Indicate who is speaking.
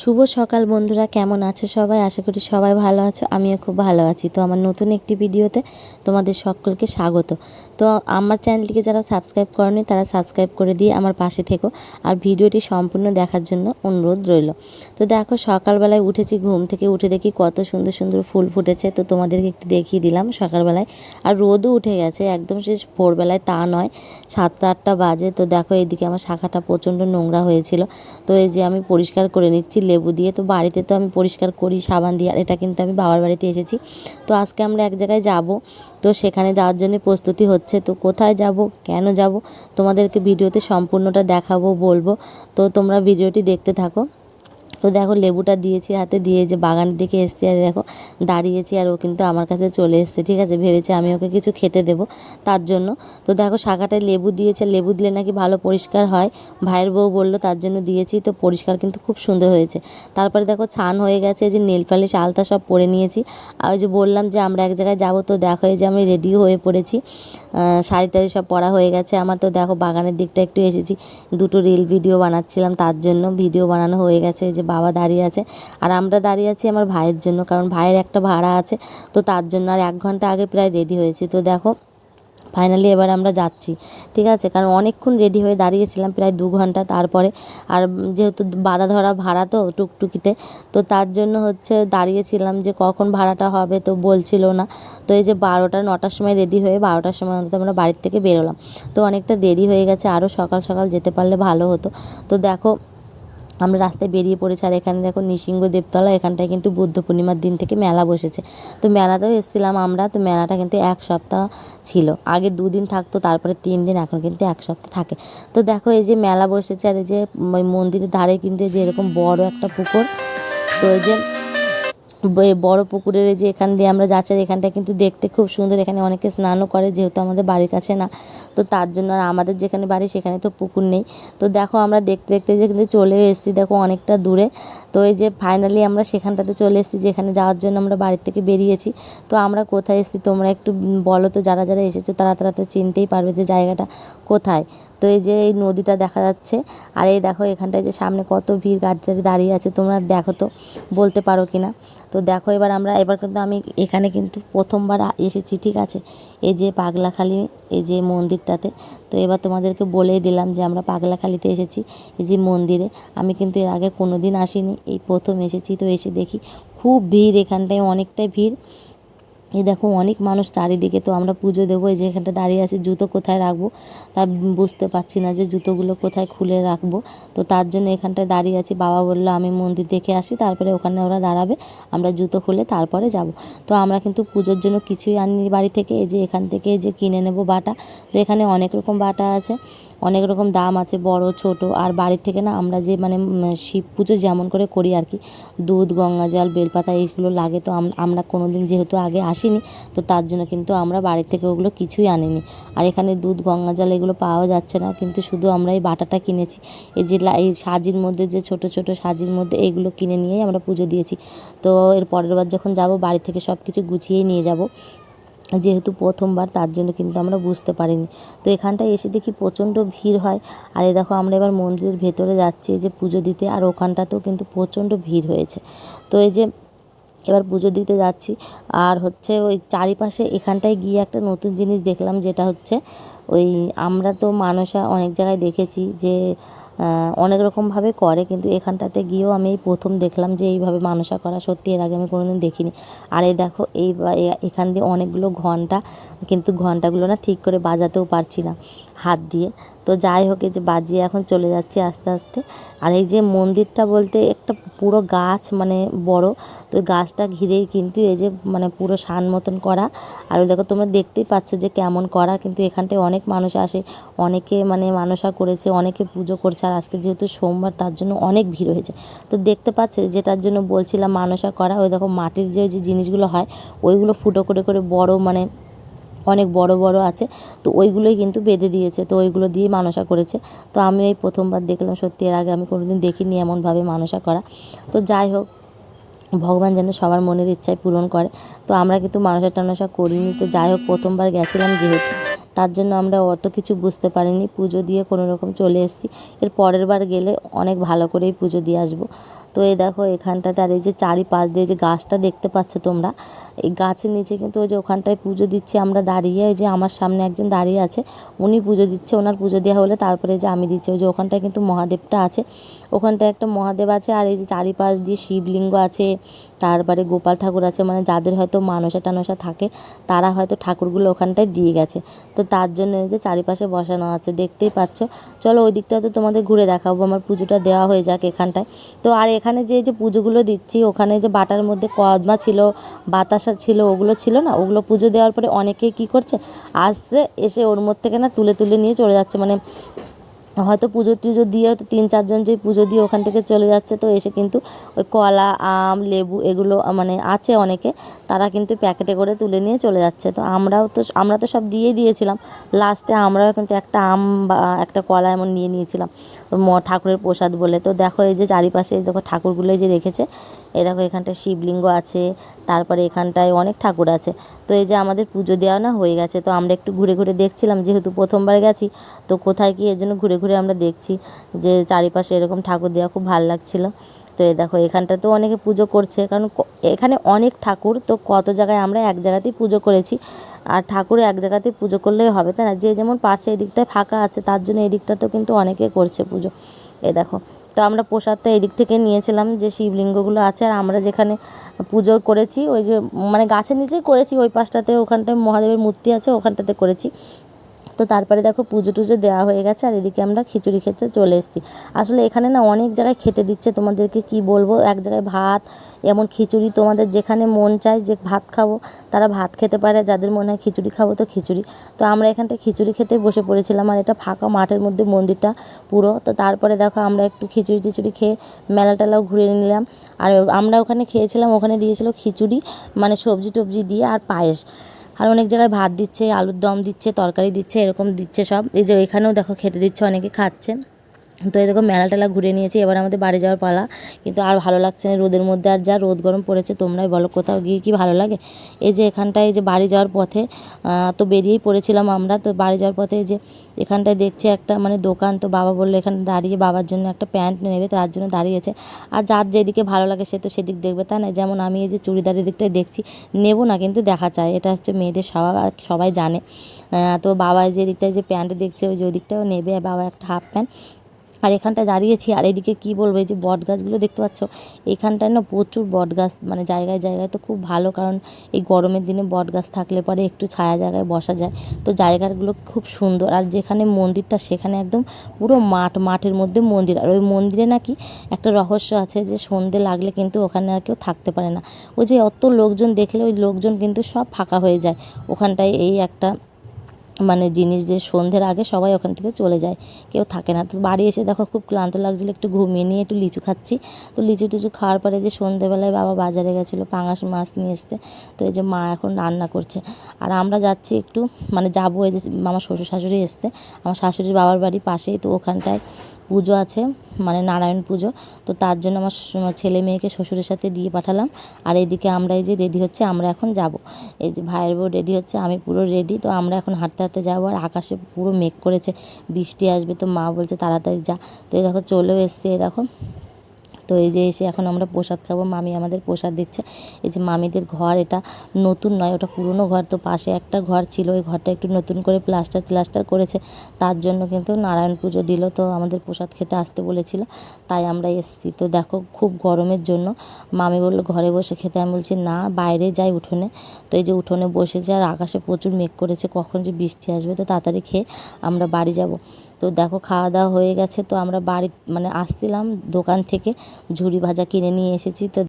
Speaker 1: শুভ সকাল বন্ধুরা, কেমন আছো সবাই? আশা করি সবাই ভালো আছো, আমিও খুব ভালো আছি। তো আমার নতুন একটি ভিডিওতে তোমাদের সকলকে স্বাগত। তো আমার চ্যানেলটিকে যারা সাবস্ক্রাইব করেনি, তারা সাবস্ক্রাইব করে দিয়ে আমার পাশে থেকো আর ভিডিওটি সম্পূর্ণ দেখার জন্য অনুরোধ রইল। তো দেখো, সকালবেলায় উঠেছি, ঘুম থেকে উঠে দেখি কত সুন্দর সুন্দর ফুল ফুটেছে। তো তোমাদেরকে একটু দেখিয়ে দিলাম সকালবেলায়। আর রোদও উঠে গেছে, একদম শেষ ভোরবেলায় তা নয়, সাতটা আটটা বাজে। তো দেখো, এইদিকে আমার শাখাটা প্রচণ্ড নোংরা হয়েছিল। তো এই যে আমি পরিষ্কার করে নিচ্ছি লেবু দিয়ে। তো বাড়িতে তো আমি পরিষ্কার করি, সাবান দিয়ে, আর এটা কিন্তু আমি বাবার বাড়িতে এসেছি। তো আজকে আমরা এক জায়গায় যাব। তো সেখানে যাওয়ার জন্য প্রস্তুতি হচ্ছে। তো কোথায় যাব? কেন যাব? তোমাদেরকে ভিডিওতে সম্পূর্ণটা দেখাবো, বলব। তো তোমরা ভিডিওটি দেখতে থাকো। তো দেখো লেবুটা দিয়েছি হাতে, দিয়ে যে বাগানের দিকে এসছি আর দেখো দাঁড়িয়েছি আর ও কিন্তু আমার কাছে চলে এসছে, ঠিক আছে? ভেবেছে আমি ওকে কিছু খেতে দেব তার জন্য। তো দেখো শাখাটায় লেবু দিয়েছে, লেবু দিলে নাকি ভালো পরিষ্কার হয়। ভাইয়ের বউ বলল তার জন্য দিয়েছি, তো পরিষ্কার কিন্তু খুব সুন্দর হয়েছে। তারপরে দেখো ছান হয়ে গেছে যে নেল পালিশ, আলতা সব পরে নিয়েছি। আর ওই যে বললাম যে আমরা এক জায়গায় যাব, তো দেখো এই যে আমি রেডিও হয়ে পড়েছি। শাড়ি টাড়ি সব পরা হয়ে গেছে আমার। তো দেখো বাগানের দিকটা একটু এসেছি, দুটো রিল ভিডিও বানাচ্ছিলাম তার জন্য। ভিডিও বানানো হয়ে গেছে যে বাবা দাঁড়িয়ে আছে। আর আমরা দাঁড়িয়ে আছি আমার ভাইয়ের জন্য, কারণ ভাইয়ের একটা ভাড়া আছে, তো তার জন্য আর এক ঘণ্টা আগে প্রায় রেডি হয়েছি। তো দেখো ফাইনালি এবার আমরা যাচ্ছি, ঠিক আছে? কারণ অনেকক্ষণ রেডি হয়ে দাঁড়িয়েছিলাম, প্রায় দু ঘণ্টা তারপরে। আর যেহেতু বাধা ধরা ভাড়া তো টুকটুকিতে, তো তার জন্য হচ্ছে দাঁড়িয়েছিলাম যে কখন ভাড়াটা হবে তো বলছিল না। তো এই যে বারোটা, নটার সময় রেডি হয়ে বারোটার সময় অন্তত আমরা বাড়ির থেকে বেরোলাম। তো অনেকটা দেরি হয়ে গেছে আরও সকাল সকাল যেতে পারলে ভালো হতো। তো দেখো আমরা রাস্তায় বেরিয়ে পড়েছি, আর এখানে দেখো নিসিংহ দেবতলা, এখানটায় কিন্তু বুদ্ধ পূর্ণিমার দিন থেকে মেলা বসেছে। তো মেলাতেও এসেছিলাম আমরা, তো মেলাটা কিন্তু এক সপ্তাহ ছিল। আগে দুদিন থাকতো, তারপরে তিন দিন, এখন কিন্তু এক সপ্তাহ থাকে। তো দেখো এই যে মেলা বসেছে, আর এই যে ওই মন্দিরের ধারে কিন্তু যে এরকম বড় একটা পুকুর, তো এই যে বড় পুকুরের যে এখান দিয়ে আমরা যাচ্ছি এখানটা কিন্তু দেখতে খুব সুন্দর। এখানে অনেকে স্নানও করে, যেহেতু আমাদের বাড়ির কাছে না। তো তার জন্য আর আমাদের যেখানে বাড়ি, সেখানে তো পুকুর নেই। তো দেখো আমরা দেখতে দেখতে যে কিন্তু চলেও এসেছি, দেখো অনেকটা দূরে। তো এই যে ফাইনালি আমরা সেখানটাতে চলে এসেছি, যেখানে যাওয়ার জন্য আমরা বাড়ির থেকে বেরিয়েছি। তো আমরা কোথায় এসেছি তোমরা একটু বলো তো, যারা যারা এসেছ তারা তারা তো চিনতেই পারবে যে জায়গাটা কোথায়। তো এই যে এই নদীটা দেখা যাচ্ছে, আর এই দেখো এখানটায় যে সামনে কত ভিড় গাড়ি দাঁড়িয়ে আছে, তোমরা দেখো তো, বলতে পারো কি না তো দেখো এবার আমরা, এবার কিন্তু আমি এখানে কিন্তু প্রথমবার এসেছি, ঠিক আছে? এই যে পাগলাখালি, এই যে মন্দিরটাতে, তো এবার তোমাদেরকে বলেই দিলাম যে আমরা পাগলাখালিতে এসেছি, এই যে মন্দিরে। আমি কিন্তু এর আগে কোনো দিন আসিনি, এই প্রথম এসেছি, তো এসে দেখি খুব ভিড় এখানটায়, অনেকটাই ভিড়। এই দেখো অনেক মানুষ চারিদিকে তো আমরা পুজো দেবো, এই যে এখানটা দাঁড়িয়ে আছি, জুতো কোথায় রাখব? তা বুঝতে পারছি না যে জুতোগুলো কোথায় খুলে রাখব। তো তার জন্য এখানটায় দাঁড়িয়ে আছি, বাবা বলল আমি মন্দির দেখে আসি, তারপরে ওখানে ওরা দাঁড়াবে, আমরা জুতো খুলে তারপরে যাব। তো আমরা কিন্তু পুজোর জন্য কিছুই আনিনি বাড়ি থেকে, এই যে এখান থেকে যে কিনে নেব বাটা। তো এখানে অনেক রকম বাটা আছে অনেক রকম দাম আছে, বড়, ছোট। আর বাড়ির থেকে না আমরা যে মানে শিব পুজো যেমন করে করি আর কি, দুধ, গঙ্গা জল, বেলপাতা এইগুলো লাগে তো আমরা কোনো দিন যেহেতু আগে আসিনি, তো তার জন্য কিন্তু আমরা বাড়ির থেকে ওগুলো কিছুই আনিনি। আর এখানে দুধ, গঙ্গা জল এগুলো পাওয়া যাচ্ছে না, কিন্তু শুধু আমরা এই বাটাটা কিনেছি। এই যে এই সাজির মধ্যে যে ছোট ছোট সাজির মধ্যে এইগুলো কিনে নিয়েই আমরা পুজো দিয়েছি। তো এর পরের বার যখন যাব, বাড়ি থেকে সব কিছু গুছিয়েই নিয়ে যাব। যেহেতু প্রথমবার, তার জন্য কিন্তু আমরা বুঝতে পারিনি। তো এখানটায় এসে দেখি প্রচণ্ড ভিড় হয়। আর এই দেখো, আমরা এবার মন্দিরের ভেতরে যাচ্ছি যে পুজো দিতে, আর ওখানটাতেও কিন্তু প্রচণ্ড ভিড় হয়েছে। তো এই যে এবার পুজো দিতে যাচ্ছি, আর হচ্ছে ওই চারিপাশে এখানটায় গিয়ে একটা নতুন জিনিস দেখলাম, যেটা হচ্ছে ওই আমরা তো মানুষা অনেক জায়গায় দেখেছি যে অনেক রকমভাবে করে কিন্তু এখানটাতে গিয়েও আমি এই প্রথম দেখলাম যে এইভাবে মানুষা করা সত্যি এর আগে আমি কোনোদিন দেখিনি। আর এই দেখো, এই এখান দিয়ে অনেকগুলো ঘণ্টা কিন্তু ঘন্টাগুলো না ঠিক করে বাজাতেও পারছি না হাত দিয়ে। তো যাই হোক যে বাজিয়ে এখন চলে যাচ্ছে আস্তে আস্তে। আর এই যে মন্দিরটা বলতে একটা পুরো গাছ মানে বড়, তো গাছটা ঘিরেই কিন্তু এই যে মানে পুরো শান মতন করা। আর দেখো, তোমরা দেখতেই পাচ্ছ যে কেমন করা কিন্তু এখানটায় অনেক মানুষ আসে, অনেকে মানে মানসা করেছে, অনেকে পুজো করছে, আর আজকে যেহেতু সোমবার, তার জন্য অনেক ভিড় হয়েছে। তো দেখতে পাচ্ছে যেটার জন্য বলছিলাম মানসা করা, ওই দেখো মাটির যে যে জিনিসগুলো হয়, ওইগুলো ফুটো করে করে বড় মানে অনেক বড় বড় আছে, তো ওইগুলোই কিন্তু বেঁধে দিয়েছে, তো ওইগুলো দিয়ে মানসা করেছে। তো আমি এই প্রথমবার দেখলাম, সত্যি এর আগে আমি কোনোদিন দেখিনি এমনভাবে মানসা করা। তো যাই হোক, ভগবান যেন সবার মনের ইচ্ছায় পূরণ করে। তো আমরা কিন্তু মানসা টানসা করিনি, তো যাই হোক, প্রথমবার গেছিলাম যেহেতু। তার জন্য আমরা অত কিছু বুঝতে পারিনি। পুজো দিয়ে কোনো রকম চলে এসেছি। এর পরের বার গেলে অনেক ভালো করেই পুজো দিয়ে আসব। তো এই দেখো এখানটাতে আর এই যে চারিপাশ দিয়ে যে গাছটা দেখতে পাচ্ছ তোমরা, এই গাছের নিচে কিন্তু ওই যে ওখানটায় পুজো দিচ্ছি আমরা দাঁড়িয়ে, ওই যে আমার সামনে একজন দাঁড়িয়ে আছে, উনি পুজো দিচ্ছে, ওনার পুজো দেওয়া হলে তারপরে যে আমি দিচ্ছি। ওই যে ওখানটায় কিন্তু মহাদেবটা আছে। ওখানটায় একটা মহাদেব আছে আর এই যে চারিপাশ দিয়ে শিবলিঙ্গ আছে, তারপরে গোপাল ঠাকুর আছে মানে যাদের হয়তো মানসা টানসা থাকে, তারা হয়তো ঠাকুরগুলো ওখানটায় দিয়ে গেছে। তো তার জন্য এই যে চারিপাশে বসানো আছে, দেখতেই পাচ্ছ। চলো ওই দিকটা তো তোমাদের ঘুরে দেখাবো, আমার পুজোটা দেওয়া হয়ে যাক এখানটায়। তো আর এখানে যে যে পুজোগুলো দিচ্ছি, ওখানে যে বাটার মধ্যে কদমা ছিল, বাতাসা ছিল, ওগুলো ছিল না? ওগুলো পুজো দেওয়ার পরে অনেকেই কি করছে? আসছে, এসে ওর মধ্যে থেকে না তুলে তুলে নিয়ে চলে যাচ্ছে। মানে হয়তো পুজো টুজো দিয়ে হয়তো তিন চারজন যে পুজো দিয়ে ওখান থেকে চলে যাচ্ছে, তো এসে কিন্তু ওই কলা, আম, লেবু এগুলো মানে আছে অনেকে, তারা কিন্তু প্যাকেটে করে তুলে নিয়ে চলে যাচ্ছে। তো আমরাও তো, আমরা তো সব দিয়ে দিয়েছিলাম। লাস্টে আমরাও কিন্তু একটা আম বা একটা কলা এমন নিয়ে নিয়েছিলাম। ম, ঠাকুরের প্রসাদ বলে। তো দেখো এই যে চারিপাশে দেখো ঠাকুরগুলো যে রেখেছে। এই দেখো এখানটায় শিবলিঙ্গ আছে, তারপরে এখানটায় অনেক ঠাকুর আছে। তো এই যে আমাদের পুজো দেওয়া না হয়ে গেছে। তো আমরা একটু ঘুরে ঘুরে দেখছিলাম, যেহেতু প্রথমবার গেছি, তো কোথায় কি এর জন্য ঘুরে ঘুরে আমরা দেখছি যে চারিপাশে এরকম ঠাকুর দেওয়া খুব ভালো লাগছিল। তো এ দেখো এখানটা তো অনেকে পুজো করছে, কারণ এখানে অনেক ঠাকুর, তো কত জায়গায় আমরা এক জায়গাতেই পুজো করেছি। আর ঠাকুর এক জায়গাতেই পুজো করলেই হবে, তাই না? যে যেমন পারছে এদিকটায় ফাঁকা আছে, তার জন্য এদিকটাতেও কিন্তু অনেকে করছে পুজো। এ দেখো, তো আমরা প্রসাদটা এদিক থেকে নিয়েছিলাম, যে শিবলিঙ্গগুলো আছে, আর আমরা যেখানে পুজো করেছি, ওই যে মানে গাছের নিচেই করেছি, ওই পাশটাতে ওখানটায় মহাদেবের মূর্তি আছে, ওখানটাতে করেছি। তো তারপরে দেখো পুজো টুজো দেওয়া হয়ে গেছে আর এদিকে আমরা খিচুড়ি খেতে চলে এসেছি। আসলে এখানে না অনেক জায়গায় খেতে দিচ্ছে তোমাদেরকে কি বলব? এক জায়গায় ভাত, এমন খিচুড়ি তোমাদের যেখানে মন চায় যে ভাত খাব, তারা ভাত খেতে পারে, যাদের মনে হয় খিচুড়ি খাব তো খিচুড়ি। তো আমরা এখানটায় খিচুড়ি খেতে বসে পড়েছিলাম আর এটা ফাঁকা মাঠের মধ্যে মন্দিরটা পুরো। তো তারপরে দেখো আমরা একটু খিচুড়ি টিচুড়ি খেয়ে মেলা টেলাও ঘুরে নিলাম। আর আমরা ওখানে খেয়েছিলাম, ওখানে দিয়েছিল খিচুড়ি মানে সবজি টবজি দিয়ে আর পায়েস। আর অনেক জায়গায় ভাত দিচ্ছে, আলুর দম দিচ্ছে, তরকারি দিচ্ছে, এরকম দিচ্ছে সব। এই যে এখানেও দেখো খেতে দিচ্ছে, অনেকে খাচ্ছে। তো এই দেখো মেলা টেলা ঘুরে নিয়েছি, এবার আমাদের বাড়ি যাওয়ার পালা। কিন্তু আর ভালো লাগছে না, রোদের মধ্যে আর যা রোদ গরম পড়েছে, তোমরাই বলো কোথাও গিয়ে কি ভালো লাগে? এই যে এখানটায় যে বাড়ি যাওয়ার পথে তো বেরিয়েই পড়েছিলাম আমরা, তো বাড়ি যাওয়ার পথে যে এখানটায় দেখছি একটা মানে দোকান, তো বাবা বলল এখানে দাঁড়িয়ে বাবার জন্য একটা প্যান্ট নেবে, তার জন্য দাঁড়িয়েছে। আর যার যেদিকে ভালো লাগে সে তো সেদিক দেখবে তাই না? যেমন আমি এই যে চুড়িদারের দিকটাই দেখছি, নেব না কিন্তু দেখা চায় এটা হচ্ছে মেয়েদের স্বভাব, আর সবাই জানে। তো বাবা যে দিকটায় যে প্যান্ট দেখছে, ওই যে ওই দিকটাও নেবে, বাবা একটা হাফ প্যান্ট। আর এখানটায় দাঁড়িয়েছি আর এদিকে কি বলব, এই যে বট গাছগুলো দেখতে পাচ্ছ, এখানটায় না প্রচুর বট গাছ মানে জায়গায় জায়গায় তো খুব ভালো, কারণ এই গরমের দিনে বট গাছ থাকলে পরে একটু ছায়া জায়গায় বসা যায়। তো জায়গাগুলো খুব সুন্দর, আর যেখানে মন্দিরটা সেখানে একদম পুরো মাঠ, মাঠের মধ্যে মন্দির, আর ওই মন্দিরে নাকি একটা রহস্য আছে যে সন্ধে লাগলে কিন্তু ওখানে আর কেউ থাকতে পারে না। ওই যে অত লোকজন দেখলে ওই লোকজন কিন্তু সব ফাঁকা হয়ে যায়। ওখানটায় এই একটা মানে জিনিস যে সন্ধ্যের আগে সবাই ওখান থেকে চলে যায়, কেউ থাকে না। তো বাড়ি এসে দেখো খুব ক্লান্ত লাগছিল, একটু ঘুমিয়ে নিয়ে একটু লিচু খাচ্ছি। তো লিচু টিচু খাওয়ার পরে যে সন্ধ্যেবেলায় বাবা বাজারে গেছিল পাঙাশ মাছ নিয়ে এসতে, তো এই যে মা এখন রান্না করছে। আর আমরা যাচ্ছি একটু মানে যাব এই যে আমার শ্বশুর শাশুড়ি এসতে আমার শাশুড়ির বাবার বাড়ি পাশেই, তো ওখানটায় পুজো আছে মানে নারায়ণ পুজো। তো তার জন্য আমার ছেলে মেয়েকে শ্বশুরের সাথে দিয়ে পাঠালাম। আর এদিকে আমরা এই যে রেডি হচ্ছে, আমরা এখন যাব। এই যে ভাইয়ের বউ রেডি হচ্ছে, আমি পুরো রেডি। তো আমরা এখন হাঁটতে হাঁটতে যাব, আর আকাশে পুরো মেঘ করেছে, বৃষ্টি আসবে। তো মা বলছে, তাড়াতাড়ি যা। তো এই দেখো, চলেও এসছে, এই দেখো। তো এই যে এসে এখন আমরা প্রসাদ খাব। মামি আমাদের প্রসাদ দিচ্ছে। এই যে মামিদের ঘর এটা নতুন নয়, ওটা পুরনো ঘর। তো পাশে একটা ঘর ছিল, ওই ঘরটা একটু নতুন করে প্লাস্টার প্লাস্টার করেছে। তার জন্য কিন্তু নারায়ণ পুজো দিল। তো আমাদের প্রসাদ খেতে আসতে বলেছিল, তাই আমরা এসেছি। তো দেখো, খুব গরমের জন্য মামি বলল, ঘরে বসে খেতে। আমি বলছি, না, বাইরে যাই উঠোনে। তো এই যে উঠোনে বসেছে আর আকাশে প্রচুর মেঘ করেছে। কখন যে বৃষ্টি আসবে তো তাড়াতাড়ি খেয়ে আমরা বাড়ি যাব। তো দেখো খাওয়া দাওয়া হয়ে গেছে, তো আমরা বাড়ি মানে আসছিলাম দোকান থেকে ঝুড়ি ভাজা কিনে নিয়ে এসেছি, তো